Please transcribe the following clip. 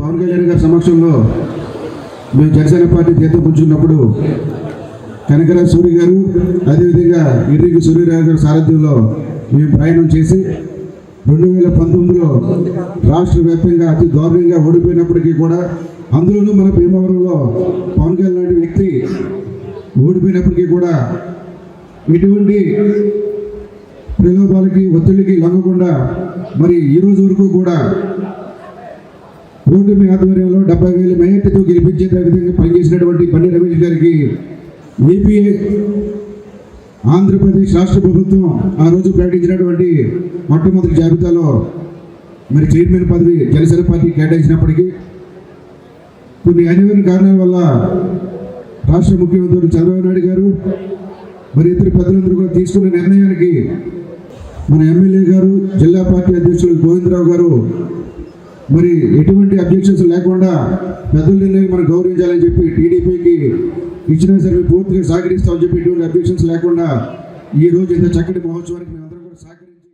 పవన్ కళ్యాణ్ గారి సమక్షంలో మేము జనసేన పార్టీ చేత పుంచుకున్నప్పుడు కనకరాజ సూర్య గారు అదేవిధంగా ఇర్రికి సూర్యరావు గారి సారథ్యంలో మేము ప్రయాణం చేసి రెండు వేల పంతొమ్మిదిలో రాష్ట్ర వ్యాప్తంగా అతి దారుణంగా ఓడిపోయినప్పటికీ కూడా అందులోనూ మన భీమవరంలో పవన్ కళ్యాణ్ లాంటి వ్యక్తి ఓడిపోయినప్పటికీ కూడా ఎటువంటి ప్రలోభాలకి ఒత్తిడికి లొంగకుండా మరి ఈ రోజు వరకు కూడా కూటమి ఆధ్వర్యంలో డెబ్బై వేల మెజార్టీతో గెలిపించే విధంగా పనిచేసినటువంటి బండి రమేష్ గారికి ఏపీ ఆంధ్రప్రదేశ్ రాష్ట్ర ప్రభుత్వం ఆ రోజు ప్రకటించినటువంటి మొట్టమొదటి జాబితాలో మరి చైర్మన్ పదవి జనసేన పార్టీ కేటాయించినప్పటికీ కొన్ని అనివార్య కారణాల వల్ల రాష్ట్ర ముఖ్యమంత్రి చంద్రబాబు నాయుడు గారు మరి ఇతర పెద్దలందరూ కూడా తీసుకున్న నిర్ణయానికి మన ఎమ్మెల్యే గారు జిల్లా పార్టీ అధ్యక్షులు గోవిందరావు గారు మరి ఎటువంటి అబ్జెక్షన్స్ లేకుండా పెద్దల నిర్ణయం మనం గౌరవించాలని చెప్పి టీడీపీకి ఇచ్చిన సరే పూర్తిగా సహకరిస్తామని చెప్పి ఎటువంటి అబ్జెక్షన్స్ లేకుండా ఈ రోజు ఇంత చక్కటి మహోత్సవానికి మేమందరం కూడా సహకరి